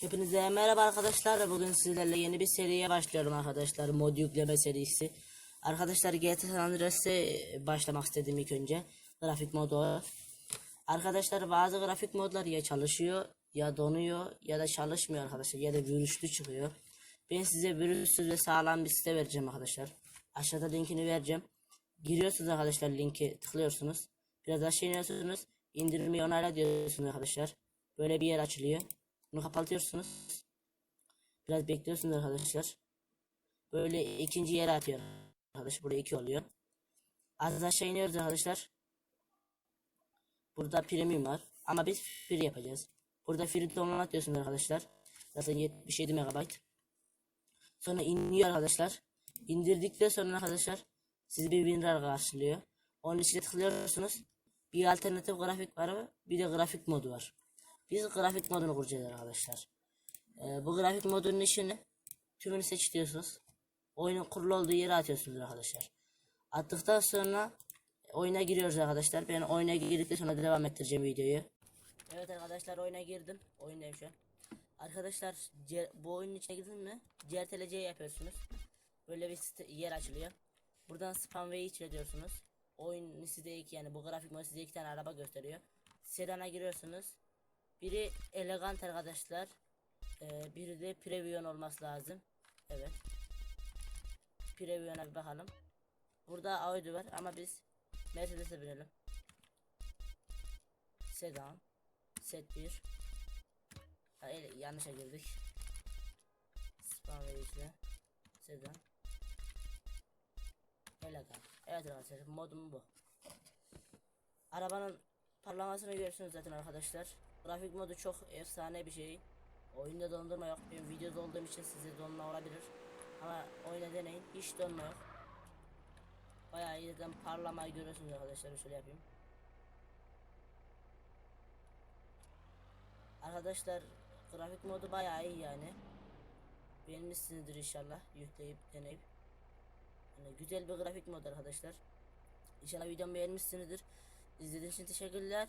Hepinize merhaba arkadaşlar. Bugün sizlerle yeni bir seriye başlıyorum arkadaşlar. Mod yükleme serisi. Arkadaşlar GTA San Andreas'e başlamak istedim ilk önce. Grafik modu. Arkadaşlar bazı grafik modlar ya çalışıyor ya donuyor ya da çalışmıyor arkadaşlar ya da virüslü çıkıyor. Ben size virüssüz ve sağlam bir site vereceğim arkadaşlar. Aşağıda linkini vereceğim. Giriyorsunuz arkadaşlar linki tıklıyorsunuz. Biraz aşağı iniyorsunuz. İndirmeyi onayla diyorsunuz arkadaşlar. Böyle bir yer açılıyor. Bunu kapatıyorsunuz. Biraz bekliyorsunuz arkadaşlar. Böyle ikinci yere atıyor. Arkadaşlar burada iki oluyor. Az aşağı iniyoruz arkadaşlar. Burada premium var. Ama biz free yapacağız. Burada free download diyorsunuz arkadaşlar. Zaten 77 MB. Sonra iniyor arkadaşlar. İndirdikten sonra arkadaşlar sizi bir WinRAR karşılıyor. Onun içine tıklıyorsunuz. Bir alternatif grafik var bir de grafik modu var. Biz grafik modunu kuracağız arkadaşlar. Ee, bu grafik modunun işini tümünü seç diyorsunuz. Oyunun kurulu olduğu yere atıyorsunuz arkadaşlar. Attıktan sonra oyuna giriyoruz arkadaşlar. Ben oyuna girdikten sonra devam ettireceğim videoyu. Evet arkadaşlar oyuna girdim. Oyundayım şu an. Arkadaşlar bu oyunun içine girdin mi? CRTLC yapıyorsunuz. Böyle bir yer açılıyor. Buradan spam ve içine diyorsunuz. Oyun size iki yani bu grafik mod size iki tane araba gösteriyor. Sedana giriyorsunuz. Biri elegant arkadaşlar. Ee, biri de Previon olması lazım. Evet. Previon'a bir bakalım. Burada Audi var ama biz Mercedes'e binelim. Sedan. Set 1. Ha, el- yanlışa girdik. Spam ve Sedan. Elegant. Evet arkadaşlar modum bu. Arabanın parlamasını görüyorsunuz zaten arkadaşlar. Grafik modu çok efsane bir şey. Oyunda dondurma yok. Ben videoda olduğum için size donma olabilir. Ama oyuna deneyin. Hiç donma yok. Bayağı iyi zaten parlamayı görüyorsunuz arkadaşlar. Şöyle yapayım. Arkadaşlar grafik modu bayağı iyi yani. Beğenmişsinizdir inşallah yükleyip deneyip. Yani güzel bir grafik mod arkadaşlar. İnşallah videomu beğenmişsinizdir. İzlediğiniz için teşekkürler.